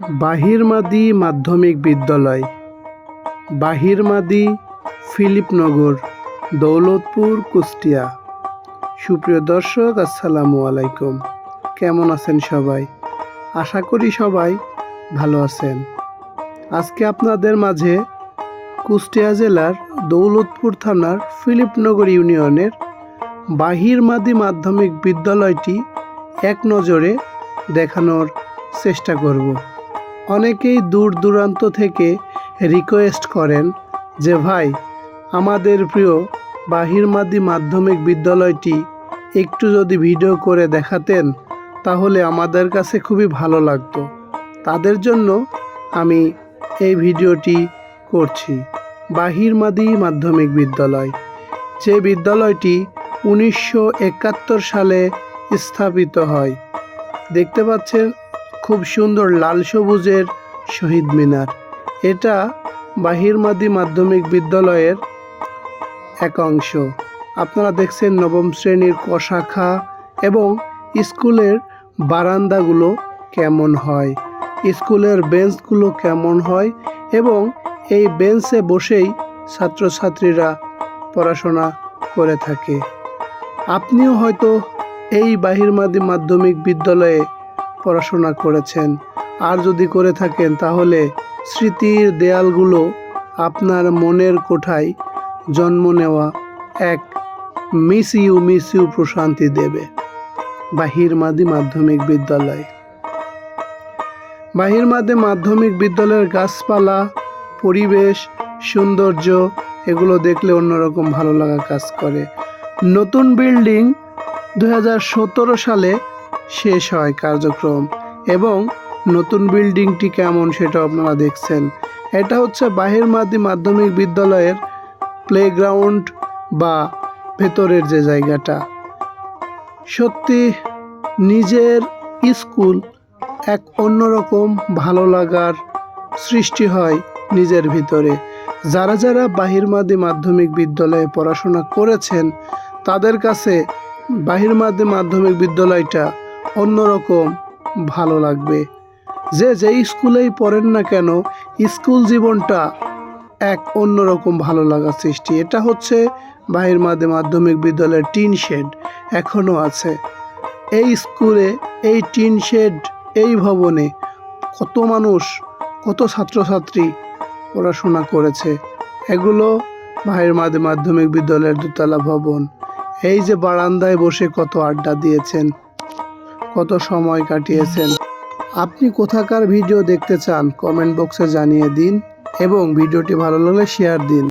বাহিরমাদি মাধ্যমিক বিদ্যালয়। বাহিরমাদি ফিলিপনগর, দৌলতপুর, কুষ্টিয়া। সুপ্রিয় দর্শক, আসসালামু আলাইকুম। কেমন আছেন সবাই? আশা করি সবাই ভালো আছেন। আজকে আপনাদের মাঝে কুষ্টিয়া জেলার দৌলতপুর থানার ফিলিপনগর ইউনিয়নের বাহিরমাদি মাধ্যমিক বিদ্যালয়টি এক নজরে দেখানোর চেষ্টা করব। অনেকেই দূর দূরান্ত থেকে রিকোয়েস্ট করেন যে, ভাই, আমাদের প্রিয় বাহিরমাদি মাধ্যমিক বিদ্যালয়টি একটু যদি ভিডিও করে দেখাতেন, তাহলে আমাদের কাছে খুবই ভালো লাগতো। তাদের জন্য আমি এই ভিডিওটি করছি। বাহিরমাদি মাধ্যমিক বিদ্যালয়। যে বিদ্যালয়টি উনিশশো একাত্তর সালে স্থাপিত হয়। দেখতে পাচ্ছেন খুব সুন্দর লাল সবুজের শহীদ মিনার। এটা বাহিরমাদি মাধ্যমিক বিদ্যালয়ের এক অংশ। আপনারা দেখছেন নবম শ্রেণির ক শাখা এবং স্কুলের বারান্দাগুলো কেমন হয়, স্কুলের বেঞ্চগুলো কেমন হয় এবং এই বেঞ্চে বসেই ছাত্রছাত্রীরা পড়াশোনা করে থাকে। আপনিও হয়তো এই বাহিরমাদি মাধ্যমিক বিদ্যালয়ে পড়াশোনা করেছেন। আর যদি করে থাকেন, তাহলে স্মৃতির দেয়ালগুলো আপনার মনের কোঠায় জন্ম নেওয়া এক মিস ইউ মিস ইউ প্রশান্তি দেবে। বাহিরমাদি মাধ্যমিক বিদ্যালয়। বাহিরমাদি মাধ্যমিক বিদ্যালয়ের গাছপালা, পরিবেশ, সৌন্দর্য, এগুলো দেখলে অন্যরকম ভালো লাগা কাজ করে। নতুন বিল্ডিং দু হাজার সতেরো সালে শেষ হয় কার্যক্রম এবং নতুন বিল্ডিংটি কেমন সেটা আপনারা দেখছেন। এটা হচ্ছে বাহিরমাদি মাধ্যমিক বিদ্যালয়ের প্লেগ্রাউন্ড বা ভেতরের যে জায়গাটা। সত্যি নিজের স্কুল এক অন্যরকম ভালো লাগার সৃষ্টি হয় নিজের ভিতরে। যারা যারা বাহিরমাদি মাধ্যমিক বিদ্যালয়ে পড়াশোনা করেছেন, তাদের কাছে বাহিরমাদি মাধ্যমিক বিদ্যালয়টা অন্যরকম ভালো লাগবে। যে যেই স্কুলেই পড়েন না কেন, স্কুল জীবনটা এক অন্যরকম ভালো লাগার সৃষ্টি। এটা হচ্ছে বাহিরমাদি মাধ্যমিক বিদ্যালয়ের টিন শেড এখনও আছে। এই স্কুলে, এই টিন শেড, এই ভবনে কত মানুষ, কত ছাত্রছাত্রী পড়াশোনা করেছে। এগুলো বাহিরমাদি মাধ্যমিক বিদ্যালয়ের দোতলা ভবন। এই যে বারান্দায় বসে কত আড্ডা দিয়েছেন। কত সময় কাটিয়েছেন। আপনি কোথাকার ভিডিও দেখতে চান, কমেন্ট বক্সে জানিয়ে দিন এবং ভিডিওটি ভালো লাগলে শেয়ার দিন।